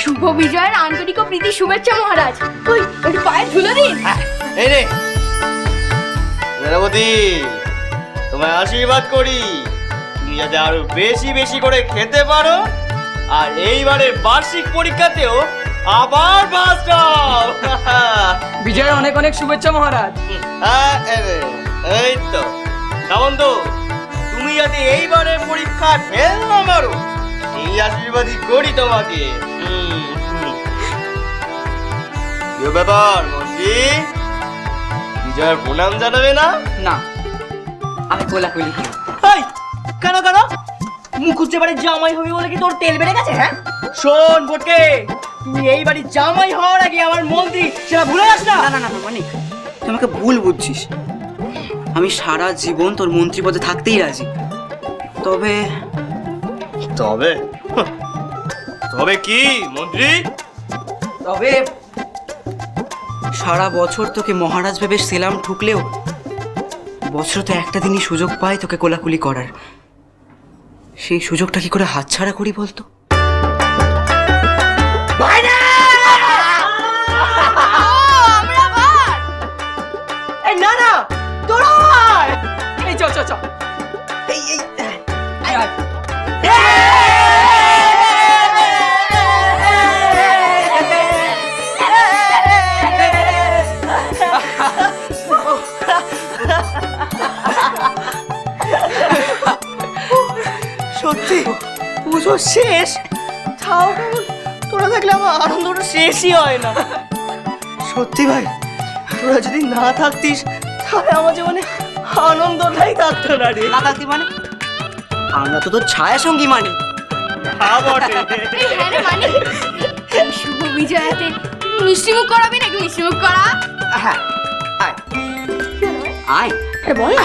শুভ বিজয়ের আন্তরিক প্রীতি শুভেচ্ছা, মহারাজ। ওই একটু পায়ে ধুলো দিন। এই রে সেনাপতি তোমায় আশীর্বাদ করি। তুমি যাতে আরও বেশি বেশি করে খেতে পারো। আর এইবারের বার্ষিক পরীক্ষাতেও আবার পাস দাও বিজয়ের অনেক অনেক শুভেচ্ছা মহারাজ। হ্যাঁ, এই তো। সামন্ত তুমি যাতে এইবারের পরীক্ষা ফেল না মারো এই আশীর্বাদই করি তোমাকে। ব্যাপার মন্ত্রী? বিজয়ের প্রণাম জানাবে না? না আমি কোলাকুলি কেন কেন? মুখুজ্জে বাড়ির জামাই হবি বলে কি তোর তেল বেড়ে গেছে হ্যাঁ? শোন বটকে। তুমি এই বাড়ির জামাই হওয়ার আগে আমার মন্ত্রী সেটা ভুলে যাস না। না না না না, তুই আমাকে ভুল বুঝছিস। আমি সারা জীবন তোর মন্ত্রী পদে থাকতেই রাজি। তবে তবে? তবে কি মন্ত্রী? তবে সারা বছর তোকে মহারাজ ভেবে সেলাম ঠুকলেও বছর তো একটা দিনই সুযোগ পাই তোকে কোলাকুলি করার। সেই সুযোগটা কি করে হাতছাড়া করি বলতো? সত্যি? পুজো শেষ? তাও তোরা থাকলে আমার আনন্দটা শেষই হয় না। সত্যি ভাই তোরা যদি না থাকতিস তাহলে আমার জীবনে আনন্দটাই থাকতো না রে। না থাকতে মানে? আমরা তো তোর ছায়া সঙ্গী মানি হ্যাঁ হ্যাঁ মানে শুভ বিজয়াতে মিষ্টি মুখ করাবি নাকি মিষ্টি মুখ করা? হ্যাঁ আয়। আয়। বল না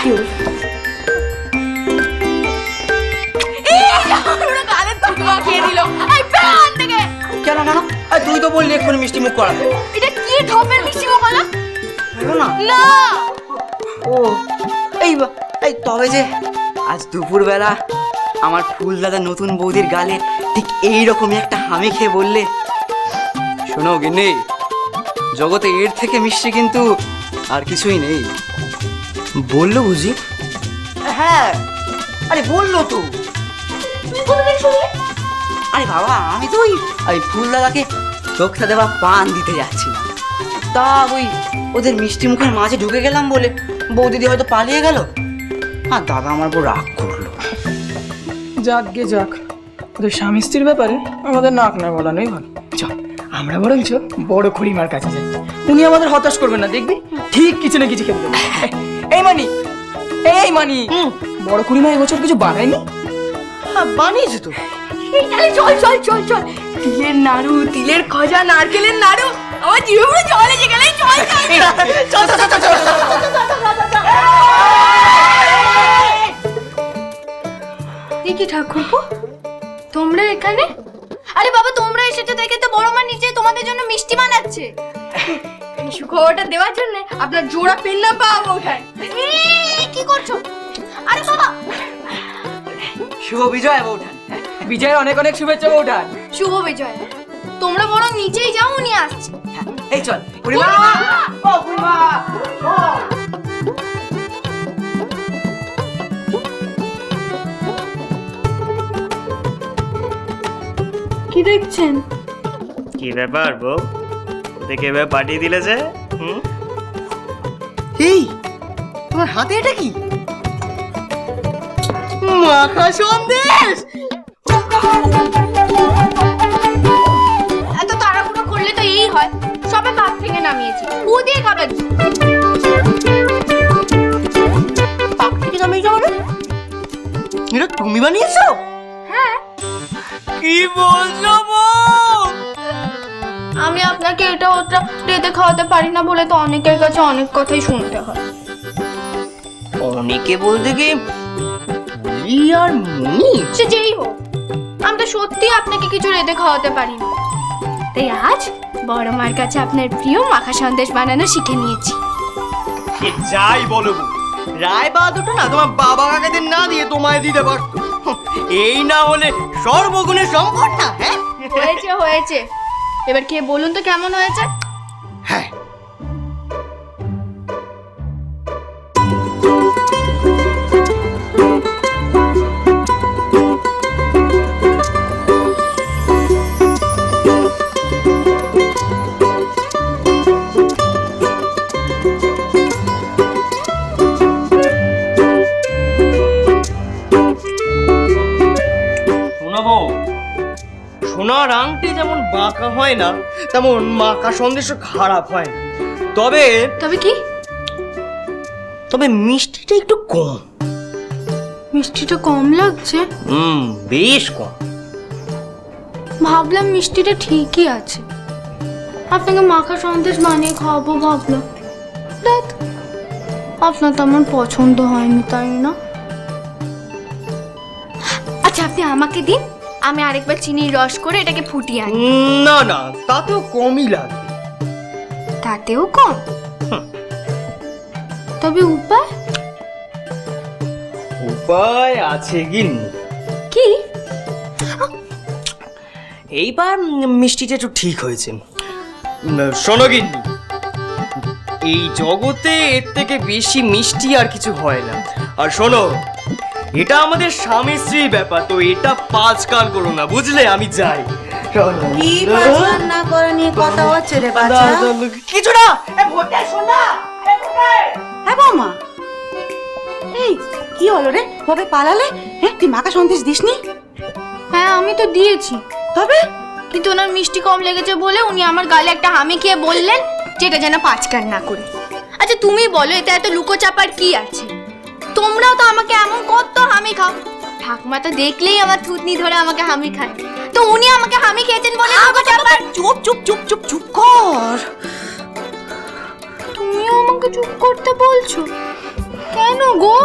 গালে খেয়ে দিল এই প্যান থেকে কেন কেন? আয়, তুই তো বললি এক্ষুনি মিষ্টি মুখ করাতে। এটা কি ঢপের মিষ্টি মুখ হলো হলো না। না। ও এই বা- এই তবে যে আজ দুপুরবেলা আমার ফুল দাদা নতুন বৌদির গালে ঠিক এই রকমই একটা হামি খেয়ে বললে শোনো গিন্নি জগতে এর থেকে মিষ্টি কিন্তু আর কিছুই নেই। বলল বুঝি? হ্যাঁ আরে বলল তো। আরে বাবা আমি তো ওই ওই ফুল দাদাকে চোখটা দেওয়া পান দিতে যাচ্ছি তা ওই ওদের মিষ্টি মুখের মাঝে ঢুকে গেলাম বলে বৌদিদি হয়তো পালিয়ে গেল। আর দাদা আমার উপর রাগ করল। যাক গে যাক। ওদের স্বামী স্ত্রীর ব্যাপারে আমাদের নাক না বলানোই ভালো। চ আমরা বরঞ্চ বড় খুড়িমার কাছে যাই। উনি আমাদের হতাশ করবেন না দেখবি? ঠিক কিছু না কিছু খেতে দেবেন। এই মানি এই মানি। বড় খুড়িমা এবছর কিছু বানায়নি হ্যাঁ বানিয়েছে তো। এই তাহলে চল চল চল চল। তিলের নাড়ু তিলের খজা নারকেলের নাড়ু। আমার জিভে পুরো জল এসে গেলে চল চল চল। চল চল কি ঠাকুরপো? তোমরা এখানে? আরে বাবা তোমরা এসেছ দেখে তো বড় মা নিচে তোমাদের জন্য মিষ্টি বানাচ্ছে। সুখবরটা দেওয়ার জন্য আপনার জোড়া পেন না পাবো ওঠায় কি করছ? আরে বাবা। শুভ বিজয় বৌঠান বিজয়ের অনেক অনেক শুভেচ্ছা বৌঠান শুভ বিজয়। তোমরা বরং নিচেই যাও উনি আসছে। হ্যাঁ, এই চল ও কি দেখছেন? কি ব্যাপার বউ? দেখে এবার পাঠিয়ে দিলে যে হুম? এই তোমার হাতে এটা কি? মাখা সন্দেশ! এত তাড়াহুড়ো করলে তো এই হয়। সবে পাক থেকে নামিয়েছি। ও দিয়ে খাবার পাক থেকে নামিয়ে যাব এটা তুমি বানিয়েছো? হ্যাঁ। কি বলছো আমি আপনাকে এটা ওটা রেঁধে খাওয়াতে পারি না বলে তো অনেকের কাছে অনেক কথাই শুনতে হয়। অনেকে বলতে পুলি আর মনি? সে যেই হোক। আমি তো সত্যি আপনাকে কিছু রেঁধে খাওয়াতে পারি তাই আজ বড় মার কাছে আপনার প্রিয় মাখা সন্দেশ বানানো শিখে নিয়েছি। সে যাই বলো রায় বাহাদুরটা না তোমার বাবা কাকাদের না দিয়ে তোমায় দিতে পারতো। এই না হলে সর্বগুণের সম্পদ না হ্যাঁ? হয়েছে হয়েছে। এবার কে বলুন তো কেমন হয়েছে? হ্যাঁ সোনার আংটি যেমন বাঁকা হয় না তেমন মাকা সন্দেশও খারাপ হয় না। তবে তবে কি? তবে মিষ্টিটা একটু কম। মিষ্টিটা কম লাগছে? হুম বেশ কম। ভাবলাম মিষ্টিটা ঠিকই আছে। আপনাকে মাখা সন্দেশ বানিয়ে খাওয়াবো ভাবলাম। দেখ আপনার তো আমার পছন্দ হয়নি তাই না? আচ্ছা আপনি আমাকে দিন। আমি আরেকবার চিনির রস করে এটাকে ফুটিয়ে আনি। না না তাতেও কমই লাগবে তাতেও কম? তবে উপায়? উপায় আছে গিন্নি। কি? এইবার মিষ্টিটা একটু ঠিক হয়েছে। শোনো গিন্নি এই জগতে এর থেকে বেশি মিষ্টি আর কিছু হয় না। আর শোনো এটা আমাদের স্বামী স্ত্রীর ব্যাপার তো এটা পাঁচ কান করো না বুঝলে? আমি যাই। কি বাজার না করে নিয়ে কথা হচ্ছে রে বাচ্চা কিছু না! হ্যাঁ বৌমা। এই কি হলো রে? কবে পালালে? হ্যাঁ তুই মাকা সন্দেশ দিসনি? হ্যাঁ আমি তো দিয়েছি। তবে? কিন্তু ওনার মিষ্টি কম লেগেছে বলে উনি আমার গালে একটা হামি খেয়ে বললেন যেটা যেন পাঁচকার না করে। আচ্ছা তুমি বলো এতে এত লুকোচাপার কি আছে? তোমরাও তো আমাকে এমন কত হামি খাও। ঠাকুমা তো দেখলেই আমার থুতনি ধরে আমাকে হামি খায়। তো উনি আমাকে হামি খেয়েছেন বলে চুপ চুপ চুপ চুপ চুপ কর। তুমিও আমাকে চুপ করতে বলছো? কেন গো?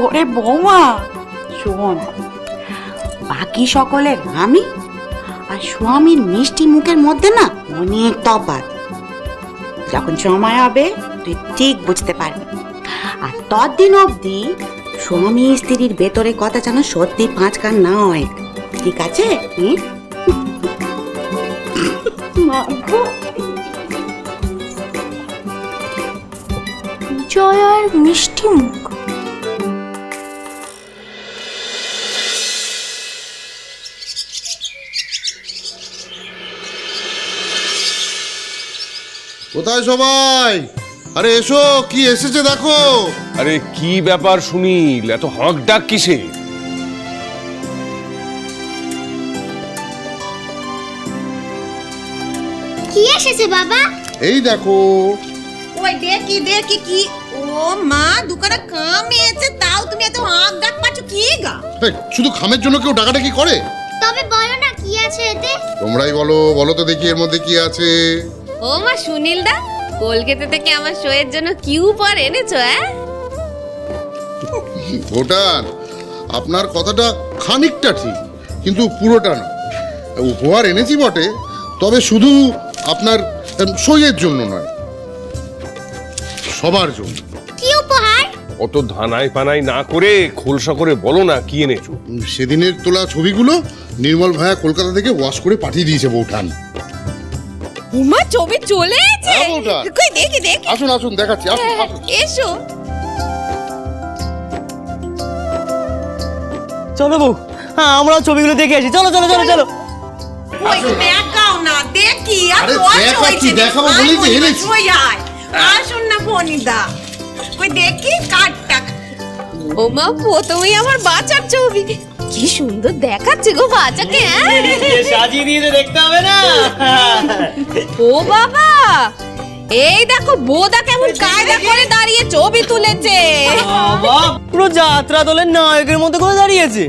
ওরে বৌমা শোন বাকি সকলের আমি আর স্বামীর মিষ্টি মুখের মধ্যে না অনেক তফাৎ। যখন সময় হবে তুই ঠিক বুঝতে পারবি। আর ততদিন অবধি স্বামী স্ত্রীর ভেতরে কথা যেন সত্যি পাঁচ কান না হয় ঠিক আছে। জয়ার মিষ্টি মুখ। কোথায় সবাই? আরে এসো কি এসেছে দেখো। আরে কি ব্যাপার সুনীল এত হক ডাক কিসে? কি এসেছে বাবা? এই দেখো। ওই দেখি দেখি কি। ও মা দুকারা কাম এসে তাও তুমি এত আগ ডাক পাচ্ছ কি গা? এই, শুধু খামের জন্য কেউ ডাকাডাকি করে? তবে বলো না কি আছে এতে? তোমরাই বলো বলো তো দেখি এর মধ্যে কি আছে। ও মা সুনীল দা কলকাতা থেকে আমার শোয়ের জন্য কি উপহার এনেছো হ্যাঁ ভোটান আপনার কথাটা খানিকটা ঠিক কিন্তু পুরোটা না। উপহার এনেছি বটে তবে শুধু আপনার সইয়ের জন্য নয় সবার জন্য। কি উপহার? অত ধানাই পানাই না করে খোলসা করে বলো না কি এনেছো। সেদিনের তোলা ছবিগুলো নির্মল ভাইয়া কলকাতা থেকে ওয়াশ করে পাঠিয়ে দিয়েছে বৌঠান। উমা ছবি চলে এসেছে। হ্যাঁ। কই দেখি দেখি। আসুন আসুন দেখাচ্ছি আসুন আসুন। এসো। চলো বউ হ্যাঁ আমরা ছবিগুলো দেখে আসি। চলো চলো চলো চলো। ওই দেখাও না দেখি আর আরে তোর দেখাচ্ছি, হয়েছে। দেখাবো বলেই তো এনেছি। আয়। আসুন না ওই দেখি প্রথমেই আমার বাচ্চার ছবি। কি সুন্দর দেখাচ্ছে গো বাচ্চাকে হ্যাঁ? সাজিয়ে দিয়েছে দেখতে হবে না। ও বাবা এই দেখো বোদা কেমন কায়দা করে দাঁড়িয়ে ছবি তুলেছে। পুরো যাত্রা দলের নায়কের মতো করে দাঁড়িয়েছে।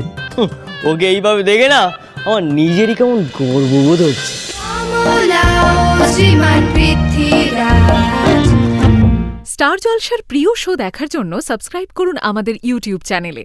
ওকে এইভাবে দেখে না আমার নিজেরই কেমন গর্ববোধ হচ্ছে। স্টার জলসার প্রিয় শো দেখার জন্য সাবস্ক্রাইব করুন আমাদের ইউটিউব চ্যানেলে।